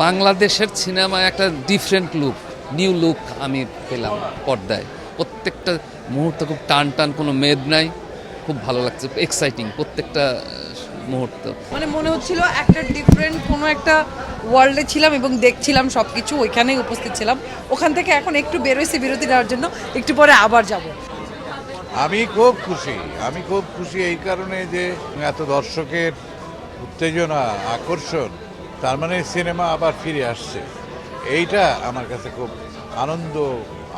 বাংলাদেশের সিনেমায় একটা ডিফারেন্ট লুক নিউ লুক আমি পেলাম পর্দায়। প্রত্যেকটা মুহূর্ত খুব টান টান কোনো মেদ নাই খুব ভালো লাগছে এক্সাইটিং প্রত্যেকটা মুহূর্ত। মানে মনে হচ্ছিল একটা ডিফারেন্ট কোনো একটা ওয়ার্ল্ডে ছিলাম এবং দেখছিলাম সব কিছু ওইখানেই উপস্থিত ছিলাম। ওখান থেকে এখন একটু বেরোইছি বিরতি নেওয়ার জন্য একটু পরে আবার যাব। আমি খুব খুশি আমি খুব খুশি এই কারণে যে এত দর্শকের উত্তেজনা আকর্ষণ তার মানে সিনেমা আবার ফিরে আসছে। এইটা আমার কাছে খুব আনন্দ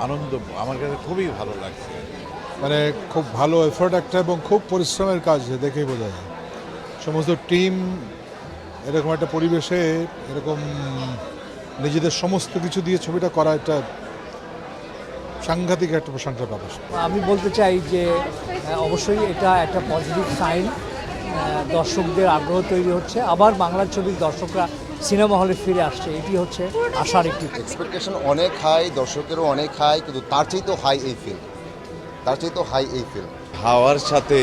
আনন্দ আমার কাছে খুবই ভালো লাগছে। মানে খুব ভালো এফোর্ট একটা এবং খুব পরিশ্রমের কাজ দেখেই বোঝা যায়। সমস্ত টিম এরকম একটা পরিবেশে এরকম নিজেদের সমস্ত কিছু দিয়ে ছবিটা করা একটা সাংঘাতিক একটা প্রশংসার ব্যাপার। আমি বলতে চাই যে অবশ্যই এটা একটা পজিটিভ সাইন দর্শকদের আগ্রহ তৈরি হচ্ছে। আবার বাংলা ছবির দর্শকরা সিনেমা হলে ফিরে আসছে। এটি হচ্ছে আশার একটি এক্সপেকটেশন অনেক হাই দর্শকেরও অনেক হাই কিন্তু তার চেয়ে তো হাই এই ফিল্ম তার চাইতেও হাই এই ফিল্ম হাওয়ার সাথে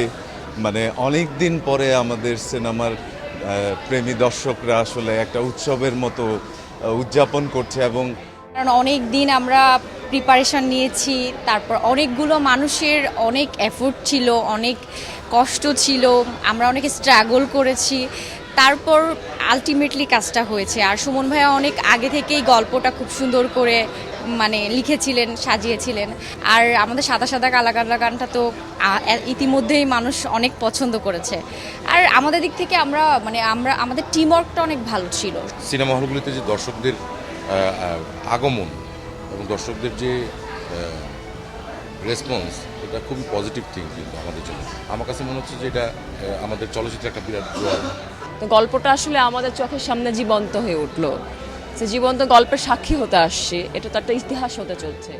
মানে অনেক দিন পরে আমাদের সিনেমার প্রেমী দর্শকরা আসলে একটা উৎসবের মতো উদযাপন করছে এবং কারণ অনেক দিন আমরা প্রিপারেশন নিয়েছি, তারপর অনেকগুলো মানুষের অনেক এফোর্ট ছিল, অনেক কষ্ট ছিল, আমরা অনেকে স্ট্রাগল করেছি। তারপর আলটিমেটলি কাজটা হয়েছে। আর সুমন ভাইয়া অনেক আগে থেকেই গল্পটা খুব সুন্দর করে মানে লিখেছিলেন, সাজিয়েছিলেন। আর আমাদের সাদা সাদা কালা কালা গানটা তো ইতিমধ্যেই মানুষ অনেক পছন্দ করেছে। আর আমাদের দিক থেকে আমরা মানে আমরা, আমাদের টিম ওয়ার্কটা অনেক ভালো ছিল। সিনেমা হলগুলিতে যে দর্শকদের আগমন এবং দর্শকদের যে রেসপন্স এটা খুবই পজিটিভ থিং কিন্তু আমাদের জন্য। আমার কাছে মনে হচ্ছে যে এটা আমাদের চলচ্চিত্রে একটা বিরাট জোয়ার। তো গল্পটা আসলে আমাদের চোখের সামনে জীবন্ত হয়ে উঠল। সে জীবন্ত গল্পের সাক্ষী হতে আসছে। এটা তো একটা ইতিহাস হতে চলছে।